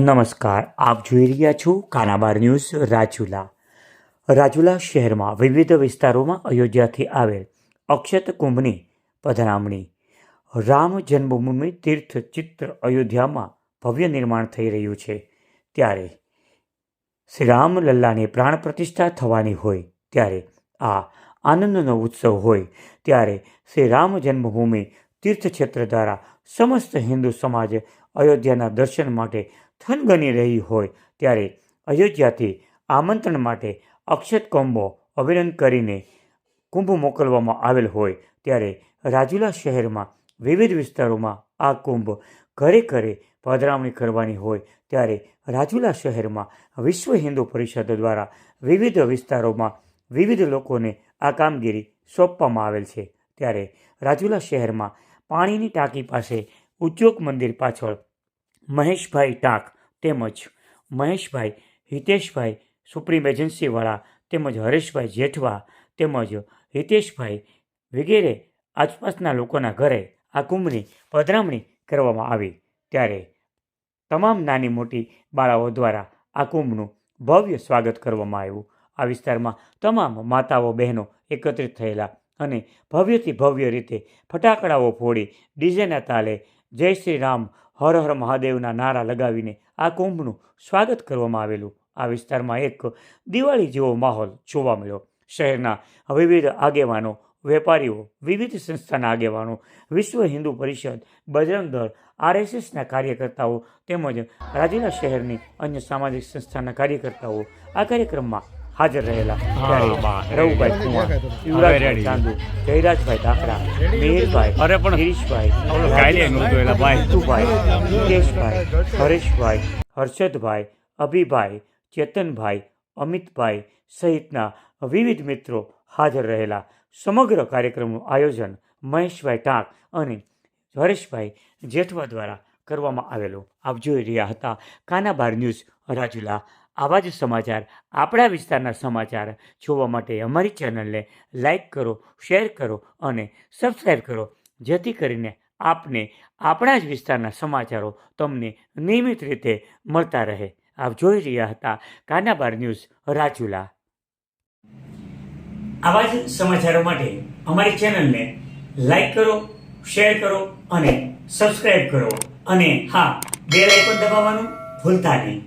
નમસ્કાર. આપ જોઈ રહ્યા છો કાનાબાર ન્યૂઝ રાજુલા. રાજુલા શહેરમાં વિવિધ વિસ્તારોમાં અયોધ્યાથી આવેલ અક્ષત કુંભની પધરામણી. રામ જન્મભૂમિ તીર્થ ચિત્ર અયોધ્યામાં ભવ્ય નિર્માણ થઈ રહ્યું છે. ત્યારે શ્રી રામ લલ્લાની પ્રાણ પ્રતિષ્ઠા થવાની હોય, ત્યારે આ આનંદનો ઉત્સવ હોય, ત્યારે શ્રી રામ જન્મભૂમિ તીર્થક્ષેત્ર દ્વારા સમસ્ત હિન્દુ સમાજ અયોધ્યાના દર્શન માટે થનગની રહી હોય ત્યારે અયોધ્યાથી આમંત્રણ માટે અક્ષત કોમ્બો અભિનંદન કરીને કુંભ મોકલવામાં આવેલ હોય ત્યારે રાજુલા શહેરમાં વિવિધ વિસ્તારોમાં આ કુંભ ઘરે ઘરે પધરામણી કરવાની હોય ત્યારે રાજુલા શહેરમાં વિશ્વ હિન્દુ પરિષદ દ્વારા વિવિધ વિસ્તારોમાં વિવિધ લોકોને આ કામગીરી સોંપવામાં આવેલ છે. ત્યારે રાજુલા શહેરમાં પાણીની ટાંકી પાસે ઉદ્યોગ મંદિર પાછળ મહેશભાઈ ટાંક તેમજ મહેશભાઈ, હિતેશભાઈ સુપ્રીમ એજન્સીવાળા તેમજ હરેશભાઈ જેઠવા તેમજ હિતેશભાઈ વગેરે આસપાસના લોકોના ઘરે આ કુંભની પધરામણી કરવામાં આવી. ત્યારે તમામ નાની મોટી બાળાઓ દ્વારા આ કુંભનું ભવ્ય સ્વાગત કરવામાં આવ્યું. આ વિસ્તારમાં તમામ માતાઓ, બહેનો એકત્રિત થયેલા અને ભવ્યથી ભવ્ય રીતે ફટાકડાઓ ફોડી ડીજેના તાલે જય શ્રી રામ હર હર મહાદેવના નારા લગાવીને આ કુંભનું સ્વાગત કરવામાં આવેલું. આ વિસ્તારમાં એક દિવાળી જેવો માહોલ જોવા મળ્યો. શહેરના વિવિધ આગેવાનો, વેપારીઓ, વિવિધ સંસ્થાના આગેવાનો, વિશ્વ હિન્દુ પરિષદ, બજરંગ દળ, આરએસએસના કાર્યકર્તાઓ તેમજ રાજુલા શહેરની અન્ય સામાજિક સંસ્થાના કાર્યકર્તાઓ આ કાર્યક્રમમાં હાજર રહેલા. રવુભાઈ કુમાર યુવરાજભાઈ ચાંદુ જયરાજભાઈ ધાકડા મિહિરભાઈ અરે પણ ગિરીશભાઈ ભાઈ. મુકેશભાઈ હરેશભાઈ હર્ષદભાઈ અભિભાઈ ચેતનભાઈ અમિતભાઈ સહિતના વિવિધ મિત્રો હાજર રહેલા. સમગ્ર કાર્યક્રમનું આયોજન મહેશભાઈ ટાંક અને હરેશભાઈ જેઠવા દ્વારા કરવામાં આવેલો. આપ જોઈ રહ્યા હતા કાનાબાર ન્યૂઝ રાજુલા આવા જ સમાચાર આપણા વિસ્તારના સમાચાર જોવા માટે અમારી ચેનલને લાઈક કરો, શેર કરો અને સબસ્ક્રાઈબ કરો. જેથી કરીને આપને આપણા જ વિસ્તારના સમાચારો તમને નિયમિત રીતે મળતા રહે. આપ જોઈ રહ્યા હતા કાનાબાર ન્યૂઝ રાજુલા આવા જ સમાચારો માટે અમારી ચેનલને લાઈક કરો, શેર કરો અને સબસ્ક્રાઈબ કરો. અને હા બેલ પણ દબાવવાનું ભૂલતા નહીં.